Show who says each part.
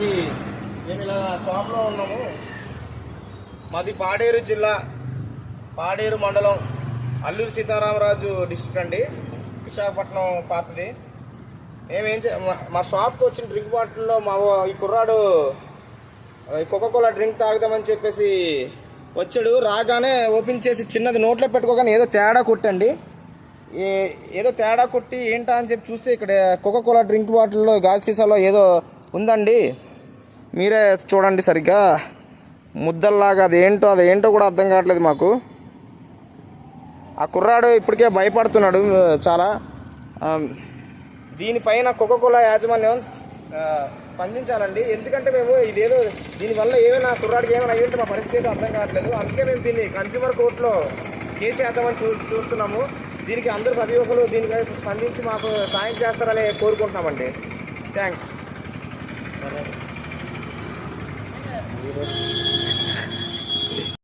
Speaker 1: మేము ఇలా షాప్లో ఉన్నాము. మాది పాడేరు జిల్లా పాడేరు మండలం అల్లూరు సీతారామరాజు డిస్ట్రిక్ట్ అండి. విశాఖపట్నం పాతది. మేమేం చే మా- మా షాప్కి వచ్చిన డ్రింక్ బాటిల్లో మా ఈ కుర్రాడు కోకోకోలా డ్రింక్ తాగుదామని చెప్పేసి వచ్చాడు. రాగానే ఓపెన్ చేసి చిన్నది నోట్లో పెట్టుకోగానే ఏదో తేడా కొట్టండి. ఏ ఏదో తేడా కొట్టి ఏంటా అని చెప్పి చూస్తే ఇక్కడ కోకోకోలా డ్రింక్ బాటిల్లో గాజు సీసాలో ఏదో ఉందండి. మీరే చూడండి సరిగ్గా. ముద్దల్లాగా అదేంటో అదేంటో అది ఏంటో కూడా అర్థం కావట్లేదు మాకు. ఆ కుర్రాడు ఇప్పటికే భయపడుతున్నాడు చాలా. దీనిపైన కోలా యాజమాన్యం స్పందించాలండి. ఎందుకంటే మేము ఇదేదో దీనివల్ల ఏమైనా కుర్రాడికి ఏమైనా అయ్యింటే మా పరిస్థితి అర్థం కావట్లేదు. అందుకే మేము దీన్ని కన్స్యూమర్ కోర్టులో కేసు వేద్దామని చూ చూస్తున్నాము. దీనికి అందరు ప్రతి ఒక్కరు దీనిపై స్పందించి మాకు సాయం చేస్తారని కోరుకుంటున్నామండి. Thanks Thank you.